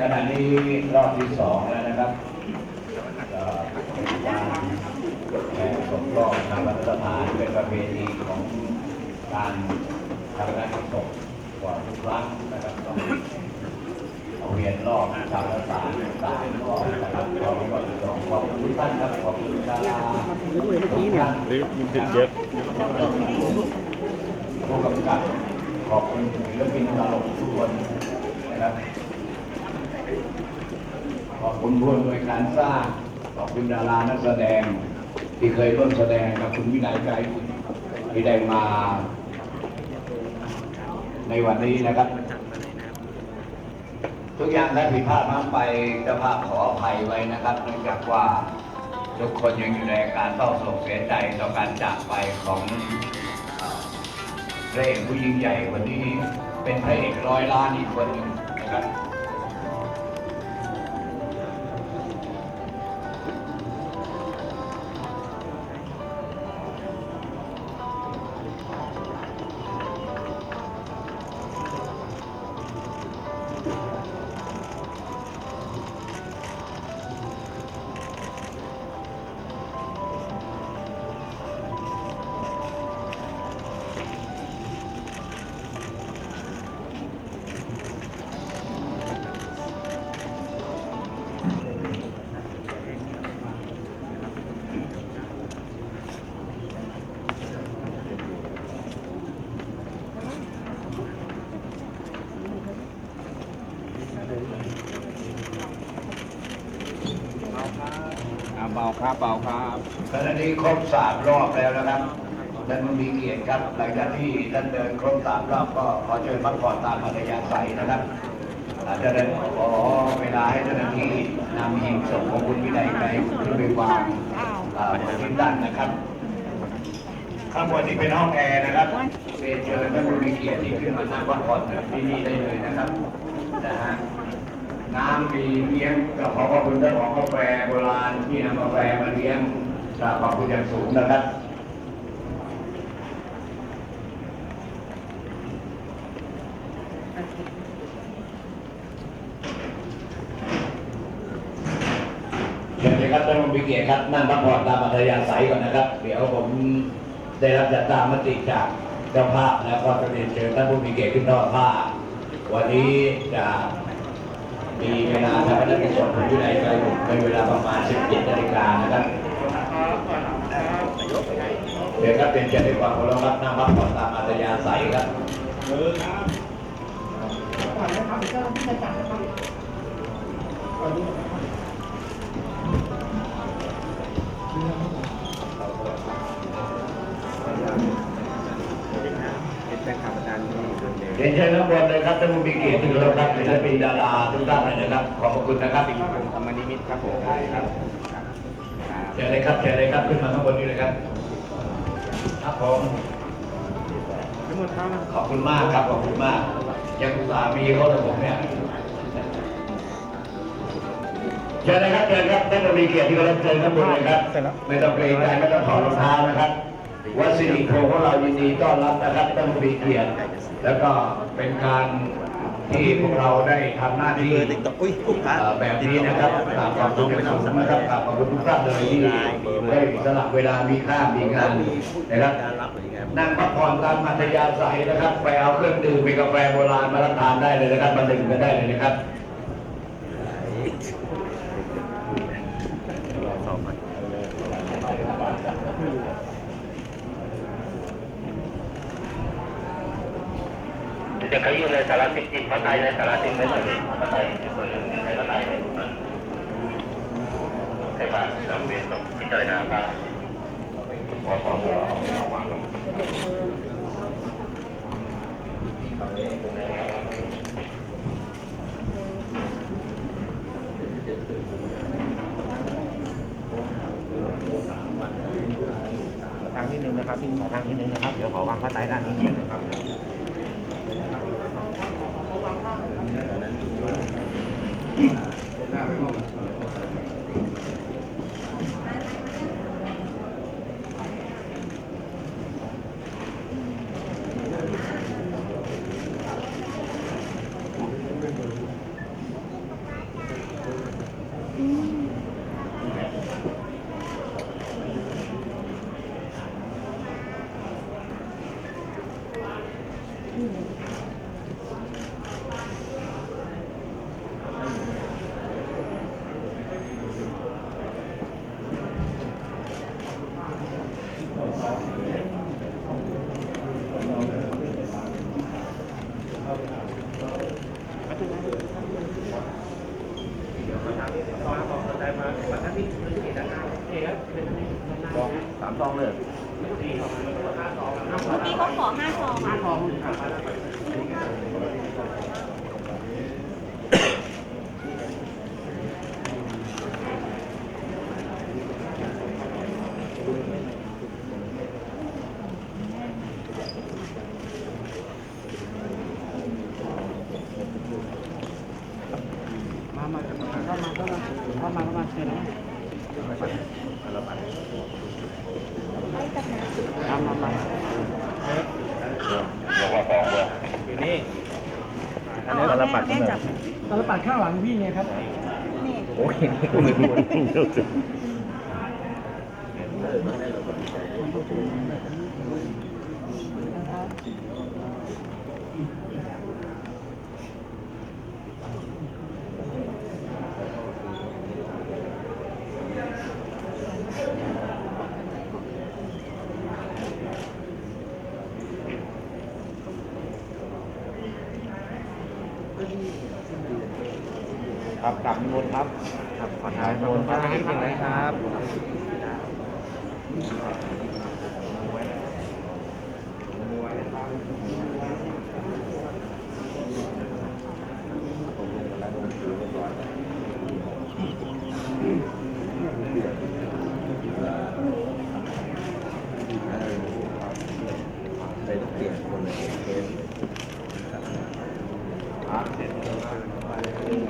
ขณะนี้รอบที่สองแล้วนะครับก็เป็นการสมรอบทางรัฐสภาเป็นประเพณีของการทำงานศพกว่าทุกครั้งนะครับเอาเวียนรอบทางรัฐสภาสามรอบนะครับขอบคุณขอบคุณท่านครับขอบคุณดาราทุกท่านลิฟต์มันติดเจ็บผู้กำกับขอบคุณศิลปินตลกทุกคนนะครับ ขอบ คุณผู้อำนวยการสร้างขอบคุณดารานักแสดง ที่เคยร่วมแสดงกับคุณวินัยไกรบุญที่ได้มา ในวันนี้นะครับ ทุกอย่างได้ผิดพลาดมาไปจ้าภาพขออภัยไว้นะครับเนื่องจากว่าทุกคนยังอยู่ในการเศร้าโศกเสียใจต่อการจากไปของเอ่อพระเอกผู้ยิ่งใหญ่คนนี้เป็นพระเอกร้อยล้านอีกคนหนึ่งนะครับ ครับเบาครับขณะนี้ครบสามรอบแล้วนะครับท่านผู้มีเกียรติครับ หลังจากที่ท่านเดินครบสามรอบก็ขอเชิญพักผ่อนตามอัธยาศัยนะครับอาจจะได้ขอเวลาให้เจ้าหน้าที่นำหีบศพของคุณวินัยไกรขึ้นไปวางอ่าบนที่ด้านนะครับ ข้างบนนี้เป็นห้องแอร์นะครับเรียนเชิญท่านผู้มีเกียรติที่ขึ้นมานั่งพักผ่อนที่นี่ได้เลยนะครับนะฮะ น้ำมีเลี้ยงกับขอขอบคุณเจ้าของกาแฟโบราณที่นำกาแฟมาเลี้ยงกราบขอบคุณอย่างสูงนะครับเชิญเลยครับท่านผู้มีเกียรติครับนั่งพักผ่อนตามอัธยาศัยก่อนนะครับ เดี๋ยวผมได้รับจัดตามมติจากเจ้าภาพแล้วก็จะเรียนเชิญท่านผู้มีเกียรติขึ้นทอดผ้า วันนี้จะ มีเวลาทำหน้าที่ส่วนของวินัยไกรบุตรในเวลาประมาณ 17นาฬิกานะครับเดี๋ยวครับเป็นเกียรติในความเคารพครับนั่งพับผ่อนตามอัตยาศัยครับก่อนนะครับเจ้าหน้าที่จะจัดนะครับ เดียวเรียนเชิญข้างบนเลยครับท่านผู้มีเกียรติที่เคารพครับศิลปินดาราทุกท่านเลยนะครับ ขอบพระคุณนะครับผมธรรมนิมิตครับผมครับครับเชิญเลยครับเชิญเลยครับขึ้นมาข้างบนนี้เลยครับ ครับผมทั้งหมดครับขอบคุณมากครับขอบคุณมากยังอุตส่าห์มีเขาแต่ผมเนี่ยเชิญเลยครับเชิญครับท่านผู้มีเกียรติที่เคารพเชิญข้างบนเลยครับไม่ต้องเกรงใจไม่ต้องถอดรองเท้านะครับ วัดสิริโพของเรายินดีต้อนรับนะครับท่านผู้มีเกียรติแล้วก็เป็นการที่พวกเราได้ทำหน้าที่แบบนี้นะครับกราบขอบคุณอย่างสูงนะครับกราบขอบคุณทุกท่านเลยที่ได้สละเวลามีค่ามีงานนะครับนั่งพักผ่อนตามอัธยาศัยนะครับ ไปเอาเครื่องดื่มเป็นกาแฟโบราณมารับทานได้เลยนะครับมาดื่มกันได้เลยนะครับ สองพัน จะขยื่นในสารสิบจิตพระไตรในสารสิบไม่ใช่พระไตรเปิดในพระไตรให้ผ่านนำเรียนต้องพิจารณาบ้างขอขอขอวางลงทางนิดนึงนะครับพี่ขอทางนิดนึงนะครับ เดี๋ยวขอวางพระไตรด้านนี้นิดนึงครับ ค สามซองเลยเมื่อกี้เขาขอห้าซองห้าซอง มามาเข้ามาเข้ามาเข้ามา เข้ามาเข้ามาเชิญนะมามามาบอกว่าฟองเลยนี่อันนี้เราปัดกันแบบตอนปัดข้างหลังพี่ไงครับนี่โอ้ยนี่ก็ไม่พู ครับกลับนิมนต์ครับครับขอทานนิมนต์ครับนิดนึงนะครับ